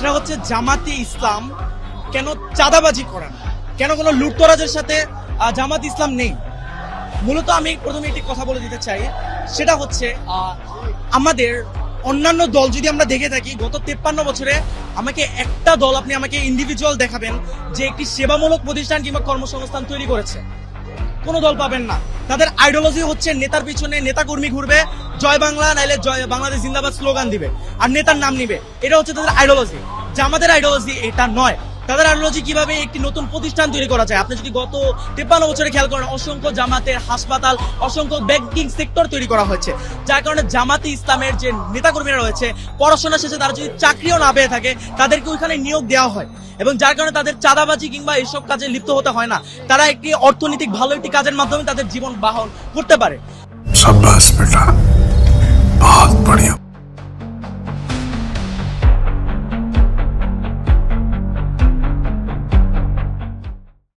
সেটা হচ্ছে জামাতি ইসলাম কেন চাঁদাবাজি করে না? কেন কোনো লুটতরাজের সাথে জামাত ইসলাম নেই? মূলত আমি প্রথমে একটি কথা বলে দিতে চাই। সেটা হচ্ছে আমাদের অন্যান্য দল যদি আমরা দেখে থাকি, গত তেপ্পান্ন বছরে আমাকে একটা দল আপনি আমাকে ইন্ডিভিজুয়াল দেখাবেন যে একটি সেবামূলক প্রতিষ্ঠান কিংবা কর্মসংস্থান তৈরি করেছে। কোনো দল পাবেন না। তাদের আইডিওলজি হচ্ছে নেতার পিছনে নেতা কর্মী ঘুরবে, জয় বাংলা নাইলে জয় বাংলাদেশ জিন্দাবাদ স্লোগান দিবে, আর নেতার নাম নিবে। এটা হচ্ছে তাদের আইডিওলজি আমাদের আইডিওলজি এটা নয়। তাদের আলোচনা কীভাবে একটি নতুন প্রতিষ্ঠান তৈরি করা যায়? আপনি যদি গত তেপ্পান্ন বছরে খেয়াল করেন, অসংখ্য জামাতের হাসপাতাল, অসংখ্য ব্যাংকিং সেক্টর তৈরি করা হয়েছে। যার কারণে জামাতে ইসলামের যে নেতাকর্মীরা রয়েছে, পড়াশোনা শেষে তারা যদি চাকরিও না পেয়ে থাকে, তাদেরকে ওইখানে নিয়োগ দেওয়া হয়। এবং যার কারণে তাদের চাঁদাবাজি কিংবা এইসব কাজে লিপ্ত হতে হয় না। তারা একটি অর্থনৈতিক ভালো একটি কাজের মাধ্যমে তাদের জীবন বাহন করতে পারে। বেটা।